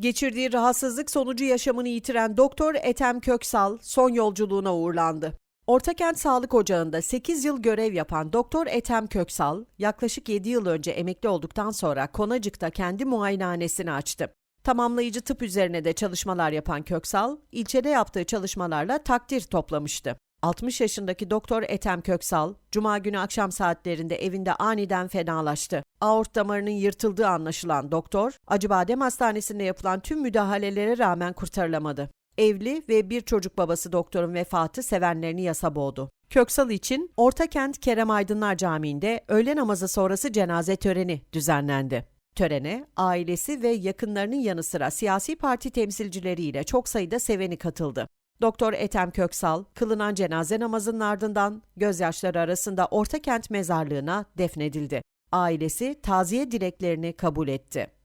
Geçirdiği rahatsızlık sonucu yaşamını yitiren Doktor Ethem Köksal son yolculuğuna uğurlandı. Ortakent Sağlık Ocağı'nda 8 yıl görev yapan Doktor Ethem Köksal, yaklaşık 7 yıl önce emekli olduktan sonra Konacık'ta kendi muayenehanesini açtı. Tamamlayıcı tıp üzerine de çalışmalar yapan Köksal, ilçede yaptığı çalışmalarla takdir toplamıştı. 60 yaşındaki Doktor Ethem Köksal, Cuma günü akşam saatlerinde evinde aniden fenalaştı. Aort damarının yırtıldığı anlaşılan doktor, Acıbadem Hastanesi'nde yapılan tüm müdahalelere rağmen kurtarılamadı. Evli ve bir çocuk babası doktorun vefatı sevenlerini yasa boğdu. Köksal için Ortakent Kerem Aydınlar Camii'nde öğle namazı sonrası cenaze töreni düzenlendi. Törene ailesi ve yakınlarının yanı sıra siyasi parti temsilcileriyle çok sayıda seveni katıldı. Doktor Ethem Köksal, kılınan cenaze namazının ardından gözyaşları arasında Ortakent mezarlığına defnedildi. Ailesi taziye dileklerini kabul etti.